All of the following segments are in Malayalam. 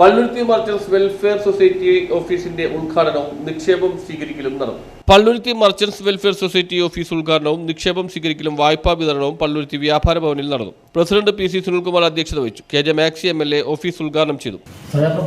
പള്ളുരുത്തി മർച്ചൻസ് വെൽഫെയർ സൊസൈറ്റി ഓഫീസിന്റെ ഉദ്ഘാടനവും നിക്ഷേപം സ്വീകരിക്കലും നടന്നു. Palluruthy merchants welfare society office ഉദ്ഘാടനവും നിക്ഷേപം സ്വീകരിക്കലും വായ്പാ വിതരണവും പള്ളുരുത്തി വ്യാപാര ഭവനിൽ നടന്നു. പ്രസിഡന്റ് പി സി സുനിൽകുമാർ അധ്യക്ഷത വഹിച്ചു. K J Maxi M L A office ഉദ്ഘാടനം ചെയ്തു.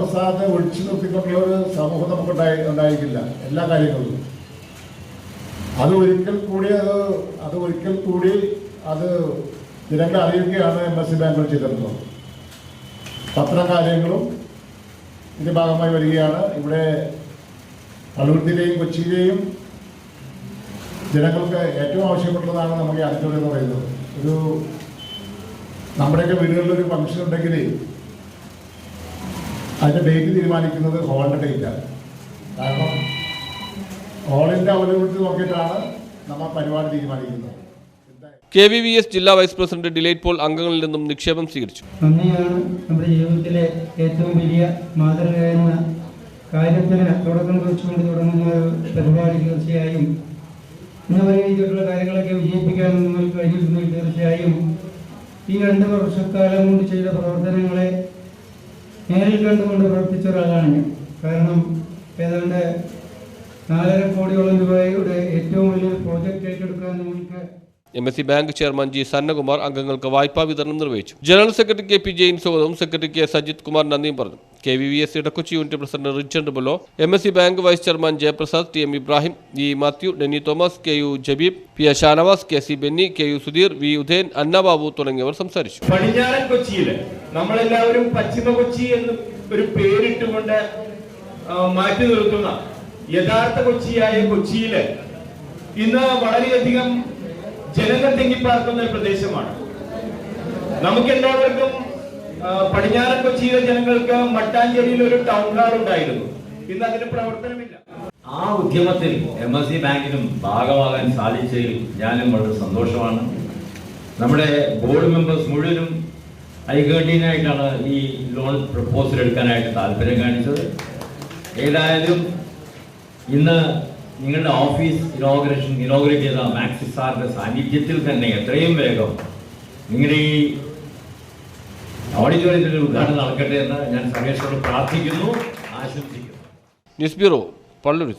പ്രസ്ഥാനത്തെ ഒഴിച്ചു നിർത്തിക്കൊണ്ടുള്ള ഒരു സമൂഹം എല്ലാ കാര്യങ്ങളും അത് ഒരിക്കൽ കൂടി അത് അത് ഒരിക്കൽ കൂടി അത് ജനങ്ങളെ അറിയുകയാണ് എം എസ് സി ബാങ്കുകൾ ചെയ്തിരുന്നത് പത്രം ഇതിന്റെ ഭാഗമായി വരികയാണ്. ഇവിടെ പള്ളുരുത്തിയിലെയും കൊച്ചിയിലെയും ജനങ്ങൾക്ക് ഏറ്റവും ആവശ്യപ്പെട്ടതാണ് നമുക്ക് ആക്റ്റോറി എന്ന് പറയുന്നത്. ഒരു നമ്മുടെയൊക്കെ വീടുകളിൽ ഒരു ഫംഗ്ഷൻ ഉണ്ടെങ്കിൽ അതിന്റെ ഡേറ്റ് തീരുമാനിക്കുന്നത് ഹോളിന്റെ ഡേറ്റാണ് കാരണം ഹോളിന്റെ അവൈലബിലിറ്റി നോക്കിയിട്ടാണ് നമ്മൾ പരിപാടി തീരുമാനിക്കുന്നത്. കെ വി വി എസ് ജില്ലാ വൈസ് പ്രസിഡന്റ് ഡിലൈറ്റ് പോൾ അംഗങ്ങളിൽ നിന്നും നിക്ഷേപം സ്വീകരിച്ചു. നന്ദിയാണ് നമ്മുടെ ജീവിതത്തിലെ ഏറ്റവും വലിയ മാതൃകയെന്ന കാര്യത്തിന് തുടക്കം കുറിച്ചുകൊണ്ട് തുടങ്ങുന്ന ഒരു പരിപാടി തീർച്ചയായും വരെ രീതിയിലുള്ള കാര്യങ്ങളൊക്കെ വിജയിപ്പിക്കാൻ നിങ്ങൾക്ക് കഴിഞ്ഞിട്ടുണ്ടെങ്കിൽ തീർച്ചയായും. ഈ രണ്ട് വർഷക്കാലം കൊണ്ട് ചെയ്ത പ്രവർത്തനങ്ങളെ നേരിൽ കണ്ടുകൊണ്ട് പ്രവർത്തിച്ച ഒരാളാണ് ഞാൻ. കാരണം ഏതാണ്ട് നാലര കോടിയോളം രൂപയുടെ ഏറ്റവും വലിയ പ്രോജക്റ്റ് ഏറ്റെടുക്കാൻ നിങ്ങൾക്ക് M S C bank chairman G Sannakumar അംഗങ്ങൾക്ക് വായ്പാ വിതരണം നിർവഹിച്ചു. General secretary K P Jain സ്വാഗതവും സെക്രട്ടറി കെ സജിത് കുമാർ നന്ദിയും പറഞ്ഞു. K V V S Edakochi unit president Richard Bulo M S C bank vice chairman Jayaprasad T M Ibrahim E Mathew Denny Thomas K U Jabeeb P A Shanavas K C Benny K U Sudheer V Udayan Annababu തുടങ്ങിയവർ സംസാരിച്ചു. പടിഞ്ഞാറൻ കൊച്ചിയിൽ നമ്മളെല്ലാവരും പശ്ചിമ കൊച്ചി എന്ന് ഒരു പേരിട്ടുകൊണ്ട് മാറ്റി നിർത്തുന്ന യഥാർത്ഥ കൊച്ചിയായ കൊച്ചിയിൽ ഇന്ന് വളരെയധികം ജനങ്ങൾ തിങ്ങിപ്പാർക്കുന്ന ഒരു പ്രദേശമാണ്. നമുക്ക് എല്ലാവർക്കും പടിഞ്ഞാറൻ കൊച്ചിയിലെ ജനങ്ങൾക്ക് മട്ടാഞ്ചേരിയിൽ ഒരു ടൗൺ ഹാൾ ഉണ്ടായിരുന്നു. ഇന്ന് അതിന് പ്രവർത്തനമില്ല. ആ ഉദ്യമത്തിൽ എം എസ് സി ബാങ്കിനും ഭാഗമാകാൻ സാധിച്ചതിൽ ഞാനും വളരെ സന്തോഷമാണ്. നമ്മുടെ ബോർഡ് മെമ്പേഴ്സ് മുഴുവനും ഐകണ്ഠ്യനായിട്ടാണ് ഈ ലോൺ പ്രപ്പോസൽ എടുക്കാനായിട്ട് താല്പര്യം കാണിച്ചത്. ഏതായാലും ഇന്ന് നിങ്ങളുടെ ഓഫീസ് ഇനോഗ്രേഷൻ ഇനോഗ്രേറ്റ് ചെയ്ത മാക്സിസ് സാറിന്റെ സാന്നിധ്യത്തിൽ തന്നെ എത്രയും വേഗം നിങ്ങളുടെ ഈ ഓഡിറ്റോറിയത്തിന്റെ ഉദ്ഘാടനം നടക്കട്ടെ എന്ന് ഞാൻ സർവേശ്വരോട് പ്രാർത്ഥിക്കുന്നു ആശംസിക്കുന്നു. News bureau Palluruthy.